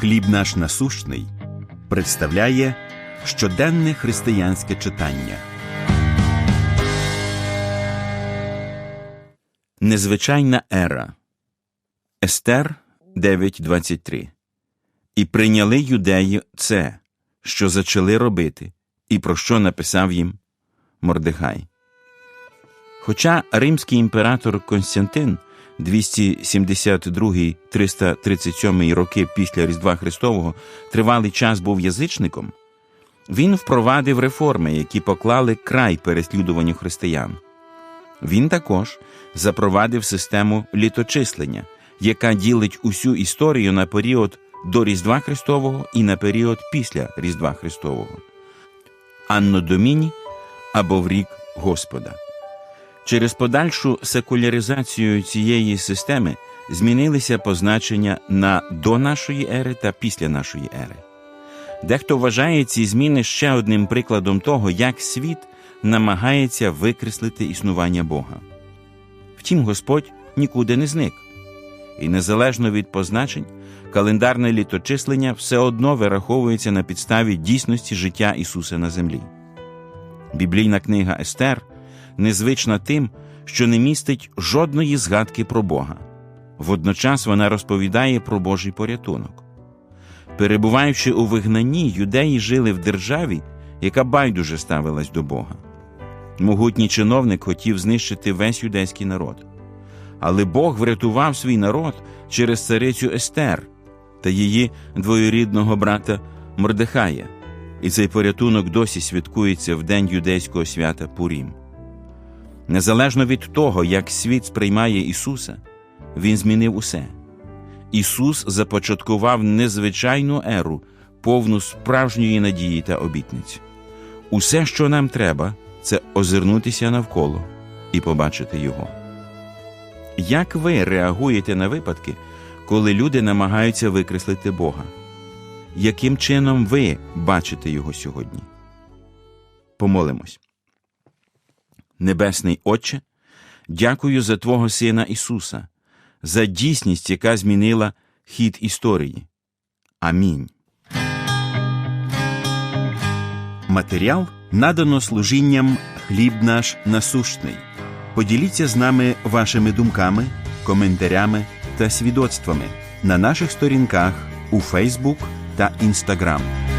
Хліб наш насущний представляє щоденне християнське читання. Незвичайна ера Естер 9.23 І прийняли юдеї це, що зачали робити, і про що написав їм Мордехай. Хоча римський імператор Константин 272-337 роки після Різдва Христового тривалий час був язичником, він впровадив реформи, які поклали край переслідуванню християн. Він також запровадив систему літочислення, яка ділить усю історію на період до Різдва Христового і на період після Різдва Христового, Анно Доміні або в рік Господа. Через подальшу секуляризацію цієї системи змінилися позначення на до нашої ери та після нашої ери. Дехто вважає ці зміни ще одним прикладом того, як світ намагається викреслити існування Бога. Втім, Господь нікуди не зник, і незалежно від позначень, календарне літочислення все одно вираховується на підставі дійсності життя Ісуса на землі. Біблійна книга Естер незвична тим, що не містить жодної згадки про Бога. Водночас вона розповідає про Божий порятунок. Перебуваючи у вигнанні, юдеї жили в державі, яка байдуже ставилась до Бога. Могутній чиновник хотів знищити весь юдейський народ. Але Бог врятував свій народ через царицю Естер та її двоюрідного брата Мордехая, і цей порятунок досі святкується в день юдейського свята Пурім. Незалежно від того, як світ сприймає Ісуса, Він змінив усе. Ісус започаткував незвичайну еру, повну справжньої надії та обітниць. Усе, що нам треба, це озирнутися навколо і побачити Його. Як ви реагуєте на випадки, коли люди намагаються викреслити Бога? Яким чином ви бачите Його сьогодні? Помолимось. Небесний Отче, дякую за Твого Сина Ісуса, за дійсність, яка змінила хід історії. Амінь. Матеріал надано служінням хліб наш насущний. Поділіться з нами вашими думками, коментарями та свідоцтвами на наших сторінках у Фейсбук та Інстаграм.